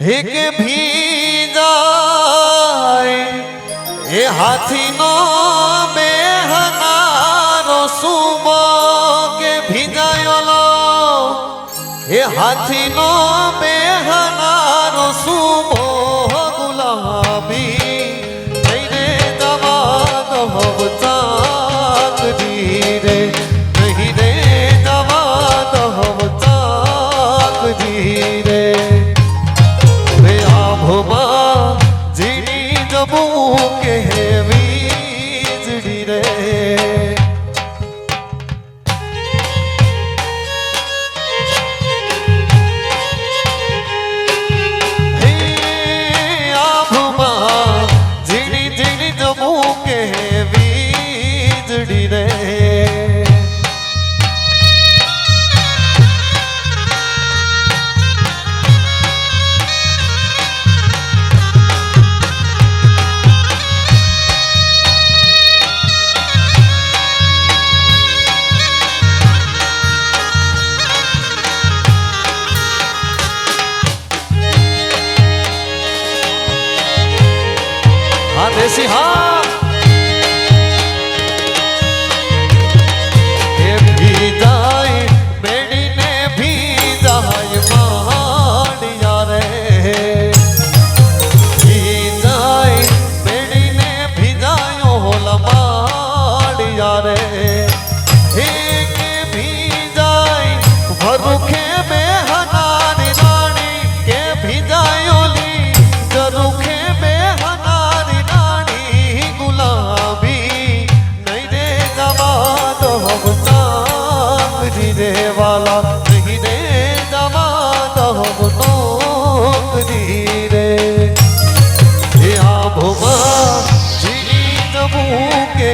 એક ભીજાય એ હાથીનો બેહનારો સુબો કે ભીજાયો એ હાથીનો બે esse how. દેવાલા નહીં રે જમાતો હું તો ધીરે એ આ ભુવા જીત મૂકે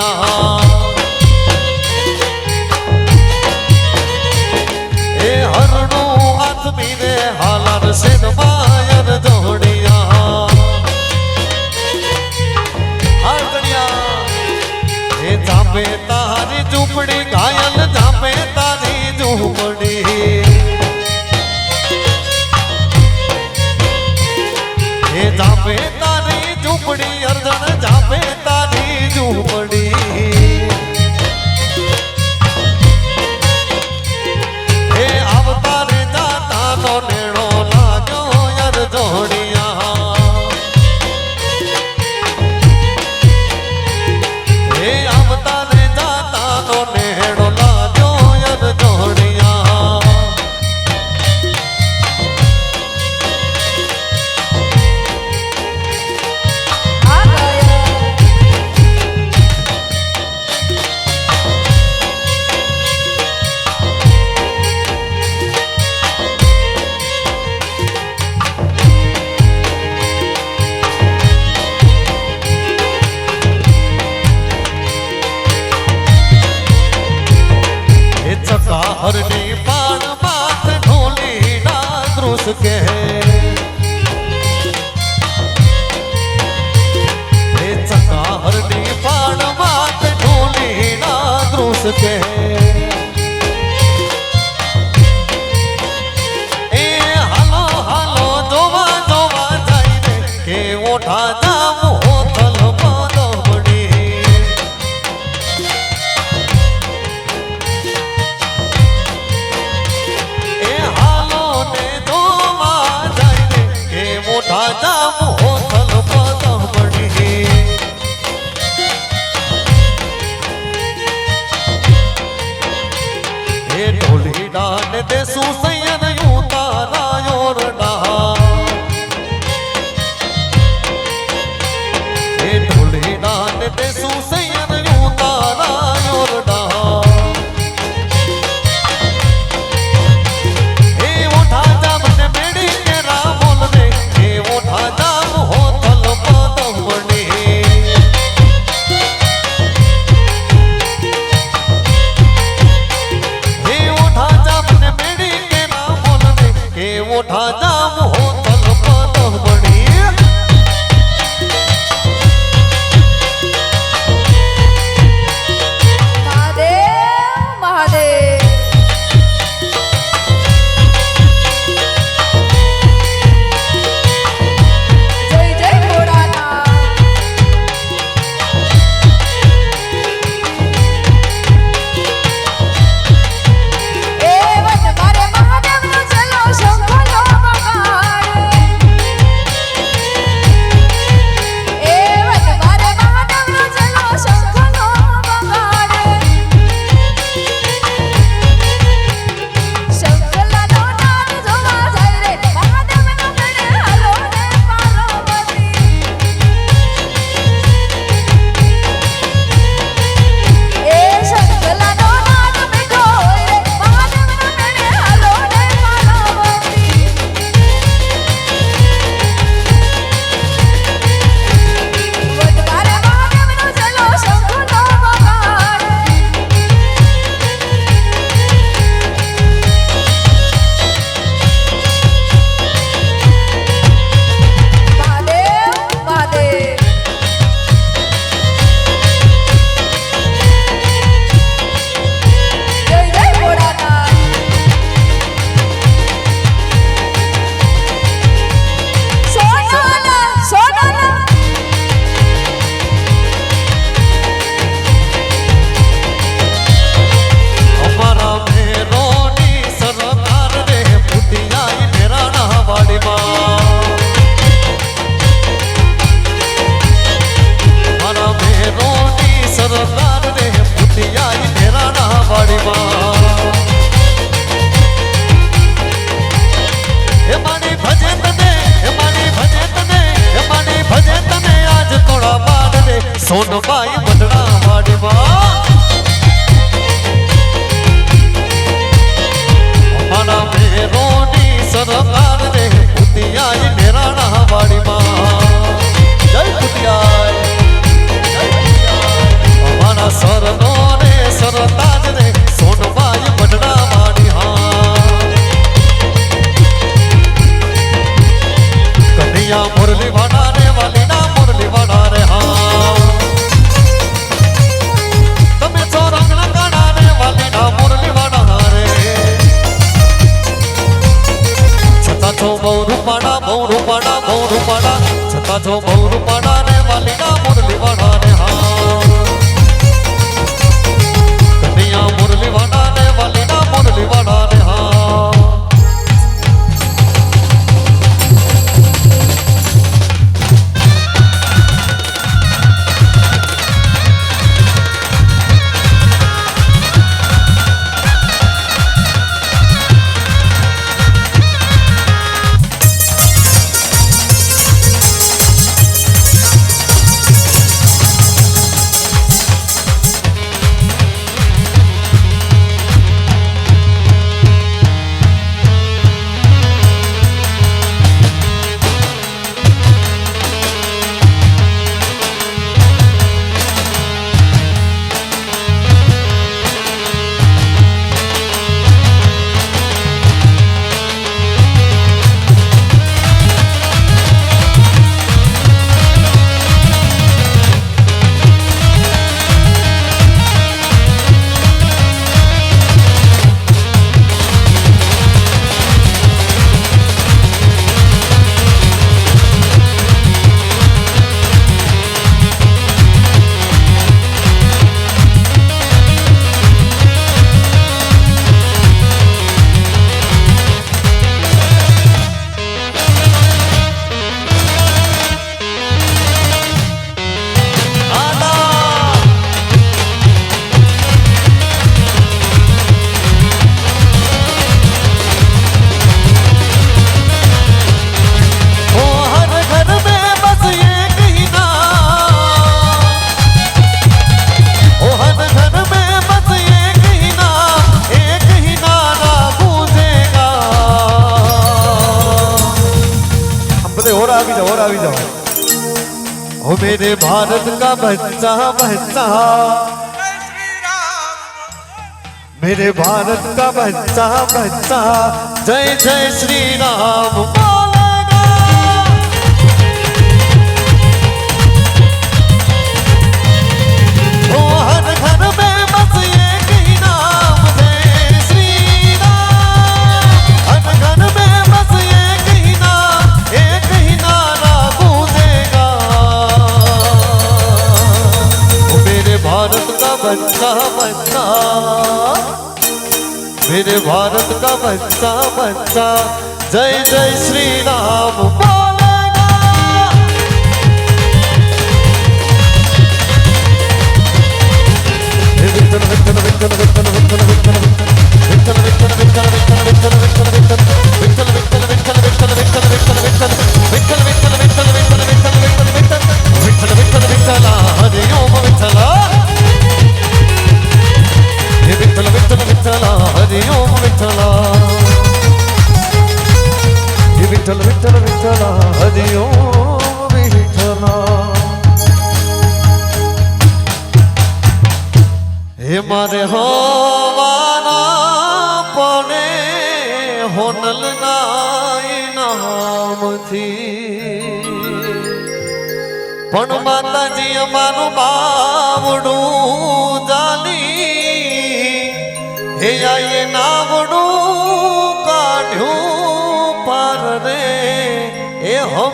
અહીંયા એ હરણો આદમી ને હાલર સિદ્ધ માયર દોડિયા હરણિયા એ ધામે તારી ઝૂંપડી, ઘાયલ ધામે તારી ઝૂંપડી. એ ધામે ধাঁধা और आगे जाओ और आगे जाओ हो मेरे भारत का बच्चा बच्चा मेरे भारत का बच्चा बच्चा जय जय श्री राम भारत का बच्चा बच्चा मेरे भारत का बच्चा बच्चा जय जय श्री राम बोलेगा हे विठ्ठल विठ्ठल विठ्ठल विठ्ठल विठ्ठल विठ्ठल विठ्ठल विठ्ठल विठ्ठल विठ्ठल विठ्ठल विठ्ठल विठ्ठल विठ्ठल विठ्ठल विठ्ठल વિઠ્ઠલા હરિ ઓમ વિઠ્ઠલા વિઠ્ઠલ વિઠ્ઠલ, વિઠ્ઠલા હરિ ઓમ વિઠ્ઠલા. હે મારે હોવાના પણે હોનલ નાય નામથી. પણ માતાજી અમારું બાવડું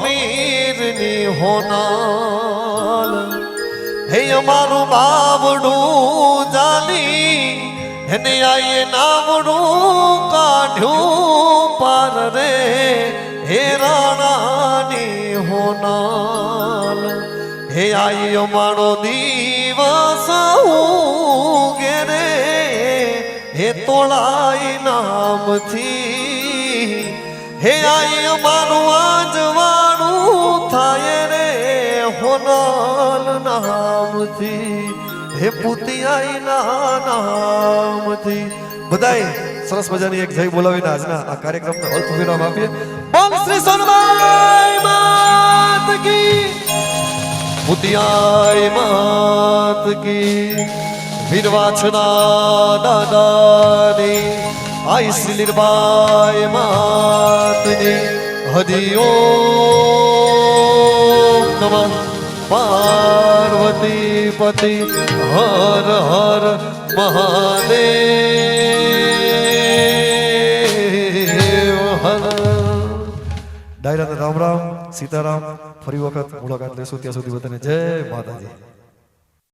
એ હમીરની હોનાલ. હે અમારું બાવડું જાલી, એને આયે નાવડું કાઢ્યું પાર રે. હે રાણાની હોનાલ. હે આઈ મારો દિવસ ઉગે રે. હે તોળાઈ નામથી. હે આઈ મારું આજવાળું થાય રે હોનાલ નામથી. હે પુતિયાઈ ના નામથી. બધાય સરસ મજાની એક જય બોલાવીને આજના આ કાર્યક્રમને અલ્પ વિરામ આપીએ. બોલ શ્રી સોનબાઈ માત કી. પુતિયાઈ માત કી. વીરવાછના દાદાની. આઈ શ્રી લીરબાઈ માતની ઓમ નમઃ પાર્વતી પતિ, હર હર મહાદેવ, હર. ડાયરાને રામ રામ, સીતારામ, ફરી વખત મુલાકાત લેશું. ત્યાં સુધી બધાને જય માતાજી.